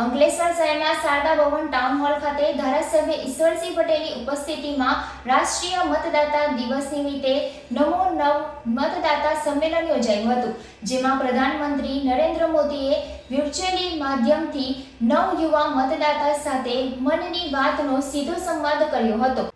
અંકલેશ્વર શહેરના શારદા ભવન town hall ખાતે ધારાસભ્ય ઈશ્વરસિંહ પટેલની ઉપસ્થિતિમાં રાષ્ટ્રીય મતદાતા દિવસ નિમિત્તે નમો નવ મતદાતા સંમેલન યોજાયું હતું, જેમાં પ્રધાનમંત્રી નરેન્દ્ર મોદીએ વર્ચ્યુઅલી માધ્યમથી નવ યુવા મતદાતા સાથે મનની વાતનો સીધો સંવાદ કર્યો હતો.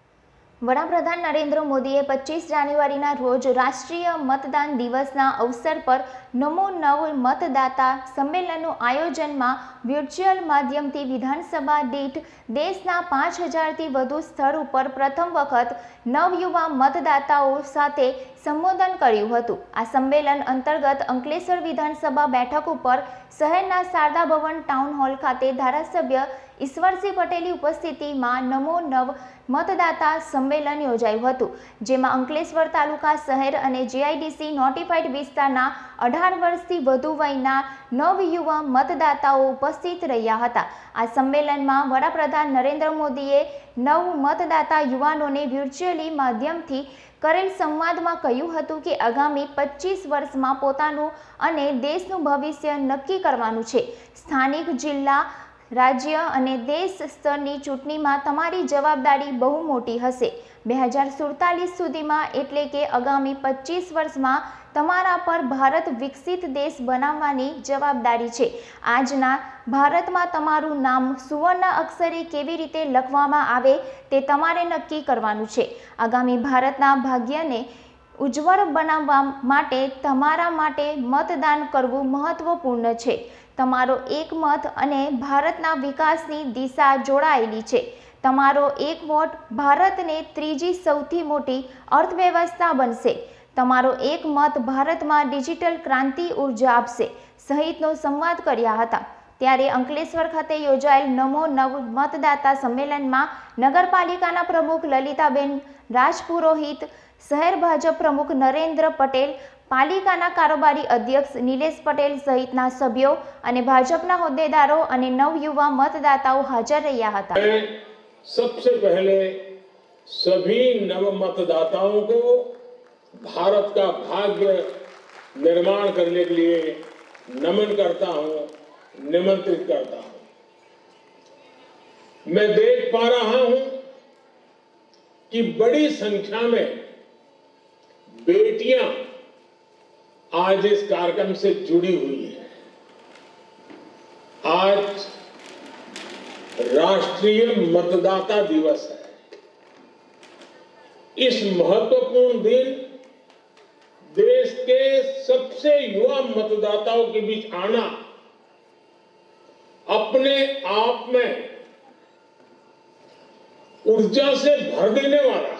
વડાપ્રધાન નરેન્દ્ર મોદીએ પચીસ જાન્યુઆરીના રોજ રાષ્ટ્રીય મતદાન દિવસના અવસર પર નમો નવ મતદાતા સંમેલનનું આયોજનમાં વર્ચ્યુઅલ માધ્યમથી વિધાનસભા દીઠ દેશના પાંચ હજારથી વધુ સ્થળ ઉપર પ્રથમ વખત નવયુવા મતદાતાઓ સાથે સંબોધન કર્યું હતું. આ સંમેલન અંતર્ગત અંકલેશ્વર વિધાનસભા બેઠક ઉપર શહેરના શારદા ભવન ટાઉન હોલ ખાતે ધારાસભ્ય ઈશ્વરસિંહ પટેલની ઉપસ્થિતિમાં નમો નવ મતદાતા સંમેલન યોજાયું હતું, જેમાં અંકલેશ્વર તાલુકા શહેર અને જીઆઈડીસી નોટિફાઈડ વિસ્તારના અઢાર વર્ષથી વધુ વયના નવ યુવા મતદાતાઓ ઉપસ્થિત રહ્યા હતા. આ સંમેલનમાં વડાપ્રધાન નરેન્દ્ર મોદીએ નવ મતદાતા યુવાનોને વર્ચ્યુઅલી માધ્યમથી કરેલ સંવાદમાં કહ્યું હતું કે આગામી પચીસ વર્ષમાં પોતાનું અને દેશનું ભવિષ્ય નક્કી કરવાનું છે. સ્થાનિક જિલ્લા રાજ્ય અને દેશ સ્તરની ચૂંટણીમાં તમારી જવાબદારી બહુ મોટી હશે. બે હજાર સુડતાલીસ સુધીમાં એટલે કે આગામી પચીસ વર્ષમાં તમારા પર ભારત વિકસિત દેશ બનાવવાની જવાબદારી છે. આજના ભારતમાં તમારું નામ સુવર્ણ અક્ષરે કેવી રીતે લખવામાં આવે તે તમારે નક્કી કરવાનું છે. આગામી ભારતના ભાગ્યને ઉજ્જવળ બનાવવા માટે તમારા માટે મતદાન કરવું મહત્વપૂર્ણ છે. તમારો એક મત અને ભારતના વિકાસની દિશા જોડાયેલી છે. તમારો એક વોટ ભારતને ત્રીજી સૌથી મોટી અર્થવ્યવસ્થા બનશે. તમારો એક મત ભારતમાં ડિજિટલ ક્રાંતિ ઊર્જા આપશે, સહિતનો સંવાદ કર્યા હતા. ત્યારે અંકલેશ્વર ખાતે યોજાયેલ નમો નવ મતદાતા સંમેલનમાં નગરપાલિકાના પ્રમુખ લલિતાબેન રાજપુરોહિત, શહેર ભાજપ પ્રમુખ નરેન્દ્ર પટેલ પાલિકાના કારોબારી અધ્યક્ષ નિલેશ પટેલ સહિતના સભ્યો અને ભાજપના હોદ્દેદારો અને નવયુવા મતદાતાઓ હાજર રહ્યા હતા मैं सबसे पहले सभी नव मतदाताओं को भारत का भाग्य निर्माण करने के लिए नमन करता हूं निमंत्रित करता हूं मैं देख पा रहा हूं कि बड़ी संख्या में बेटियां आज इस कार्यक्रम से जुड़ी हुई है। आज राष्ट्रीय मतदाता दिवस है। इस महत्वपूर्ण दिन देश के सबसे युवा मतदाताओं के बीच आना, अपने आप में ऊर्जा से भर देने वाला